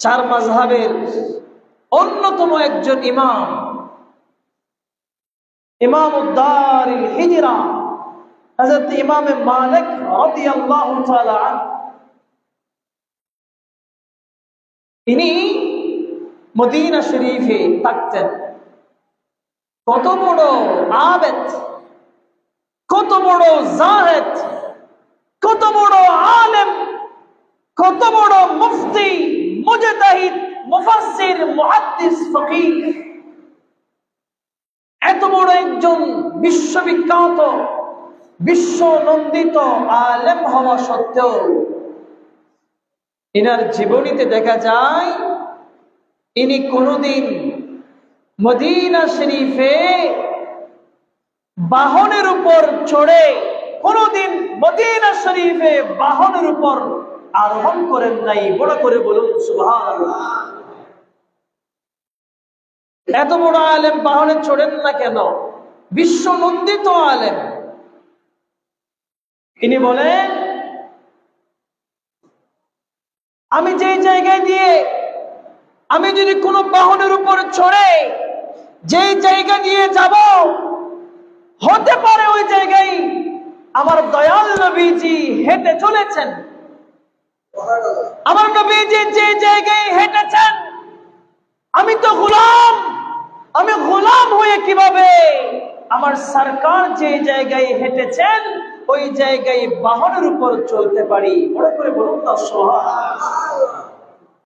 চার মাঝহাবের অন্যতম একজন ইমাম ইমাম উদ্দার হিজরা হজরত ইমাম মালিক। তিনি মদিনা শরীফে থাকতেন কত বড় আবেদ, কত বড় জাহেদ কত বড় আলেম কত বড় মুফতি মুজতাহিদ মুফাসসির ফকিহ এত বড় একজন বিশ্ববিখ্যাত আলেম হওয়া সত্ত্বেও এনার জীবনীতে দেখা যায়, ইনি কোনোদিন মদিনা শরীফে বাহনের উপর চড়ে কোনোদিন মদিনা শরীফে বাহনের উপর আরোহণ করেন নাই। বড় করে বলুন, সুবহানাল্লাহ। এত বড় আলেম বাহনে চড়েন না কেন? বিশ্ব নন্দিত আলেম। তিনি বলেন, আমি যেই জায়গায় দিয়ে, আমি যদি কোনো বাহনের উপর চড়ে, যেই জায়গা দিয়ে যাব, হতে পারে ওই জায়গায় আমার দয়াল নবীজি হেঁটে চলেছেন। আমার নবীজি যে জায়গায় হেঁটেছেন আমি তো গোলাম আমি হয়ে কীভাবে? আমার সরকার যে জায়গায় হেঁটেছেন, ওই জায়গায় বাহনের উপর চলতে পারি। বড় করে বলুন না সোহা